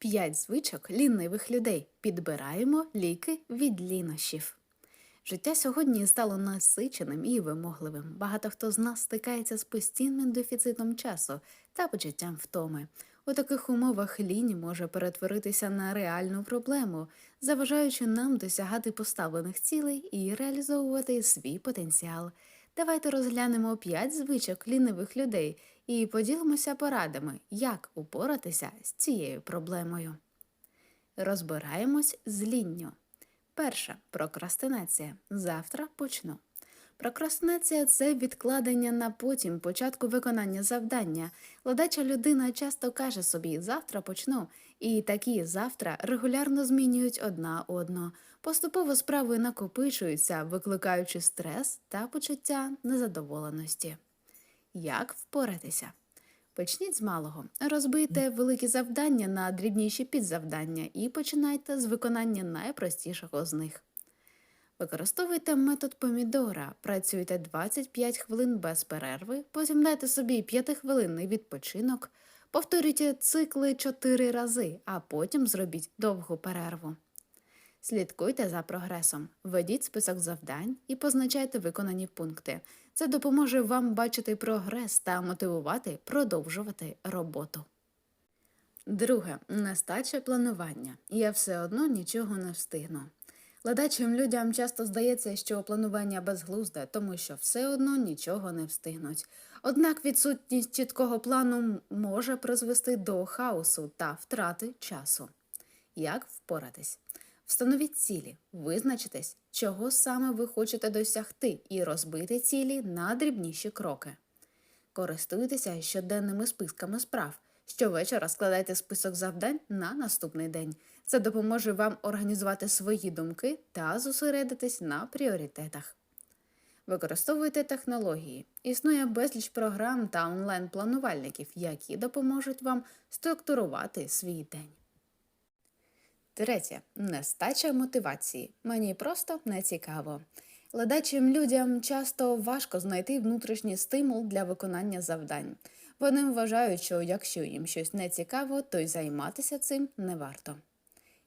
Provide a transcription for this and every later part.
П'ять звичок лінивих людей. Підбираємо ліки від лінощів. Життя сьогодні стало насиченим і вимогливим. Багато хто з нас стикається з постійним дефіцитом часу та почуттям втоми. У таких умовах лінь може перетворитися на реальну проблему, заважаючи нам досягати поставлених цілей і реалізовувати свій потенціал. Давайте розглянемо п'ять звичок лінивих людей і поділимося порадами, як упоратися з цією проблемою. Розбираємось з лінню. Перша прокрастинація. Завтра почну. Прокрастинація це відкладення на потім початку виконання завдання. Ледача людина часто каже собі завтра почну, і такі завтра регулярно змінюють одна одну. Поступово справи накопичуються, викликаючи стрес та почуття незадоволеності. Як впоратися? Почніть з малого. Розбийте великі завдання на дрібніші підзавдання і починайте з виконання найпростішого з них. Використовуйте метод помідора, працюйте 25 хвилин без перерви, потім дайте собі 5-хвилинний відпочинок, повторюйте цикли 4 рази, а потім зробіть довгу перерву. Слідкуйте за прогресом, ведіть список завдань і позначайте виконані пункти. Це допоможе вам бачити прогрес та мотивувати продовжувати роботу. Друге нестача планування. Я все одно нічого не встигну. Ледачим людям часто здається, що планування безглузде, тому що все одно нічого не встигнуть. Однак відсутність чіткого плану може призвести до хаосу та втрати часу. Як впоратись? Встановіть цілі, визначитесь, чого саме ви хочете досягти, і розбити цілі на дрібніші кроки. Користуйтеся щоденними списками справ. Щовечора складайте список завдань на наступний день. Це допоможе вам організувати свої думки та зосередитись на пріоритетах. Використовуйте технології. Існує безліч програм та онлайн-планувальників, які допоможуть вам структурувати свій день. Третє нестача мотивації. Мені просто не цікаво. Ледачим людям часто важко знайти внутрішній стимул для виконання завдань. Вони вважають, що якщо їм щось не цікаво, то й займатися цим не варто.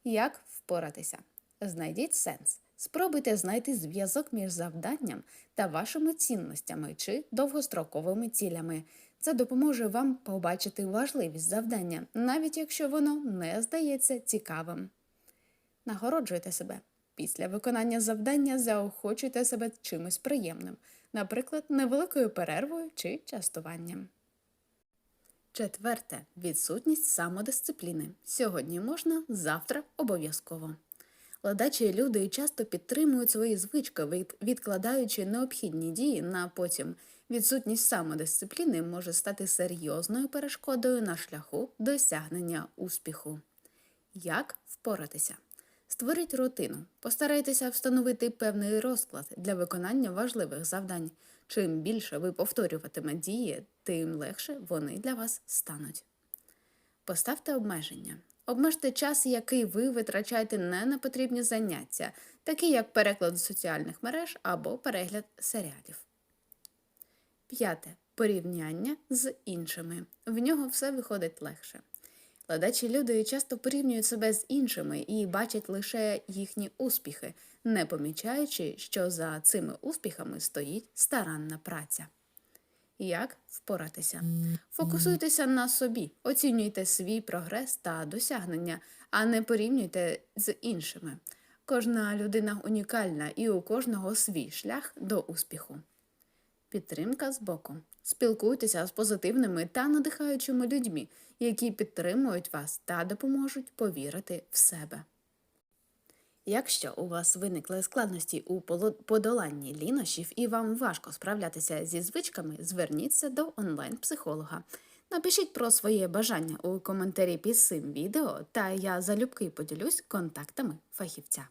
Як впоратися? Знайдіть сенс. Спробуйте знайти зв'язок між завданням та вашими цінностями чи довгостроковими цілями. Це допоможе вам побачити важливість завдання, навіть якщо воно не здається цікавим. Нагороджуйте себе. Після виконання завдання заохочуйте себе чимось приємним, наприклад, невеликою перервою чи частуванням. Четверте відсутність самодисципліни. Сьогодні можна, завтра обов'язково. Ледачі люди часто підтримують свої звички, відкладаючи необхідні дії на потім. Відсутність самодисципліни може стати серйозною перешкодою на шляху досягнення успіху. Як впоратися? Створіть рутину. Постарайтеся встановити певний розклад для виконання важливих завдань. Чим більше ви повторюватиме дії, тим легше вони для вас стануть. Поставте обмеження. Обмежте час, який ви витрачаєте не на потрібні заняття, такі як переклад з соціальних мереж або перегляд серіалів. П'яте. Порівняння з іншими. В нього все виходить легше. Ледачі люди часто порівнюють себе з іншими і бачать лише їхні успіхи, не помічаючи, що за цими успіхами стоїть старанна праця. Як впоратися? Фокусуйтеся на собі, оцінюйте свій прогрес та досягнення, а не порівнюйте з іншими. Кожна людина унікальна і у кожного свій шлях до успіху. Підтримка з боку. Спілкуйтеся з позитивними та надихаючими людьми, які підтримують вас та допоможуть повірити в себе. Якщо у вас виникли складності у подоланні лінощів і вам важко справлятися зі звичками, зверніться до онлайн-психолога. Напишіть про своє бажання у коментарі під цим відео, та я залюбки поділюсь контактами фахівця.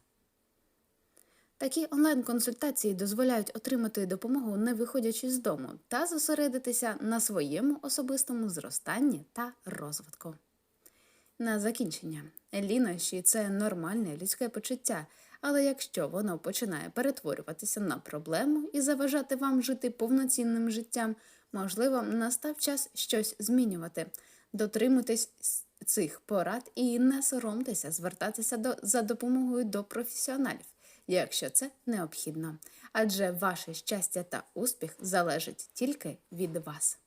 Такі онлайн-консультації дозволяють отримати допомогу, не виходячи з дому, та зосередитися на своєму особистому зростанні та розвитку. На закінчення, лінощі це нормальне людське почуття, але якщо воно починає перетворюватися на проблему і заважати вам жити повноцінним життям, можливо, настав час щось змінювати. Дотримуйтесь цих порад і не соромтеся звертатися до, за допомогою до професіоналів, якщо це необхідно. Адже ваше щастя та успіх залежить тільки від вас.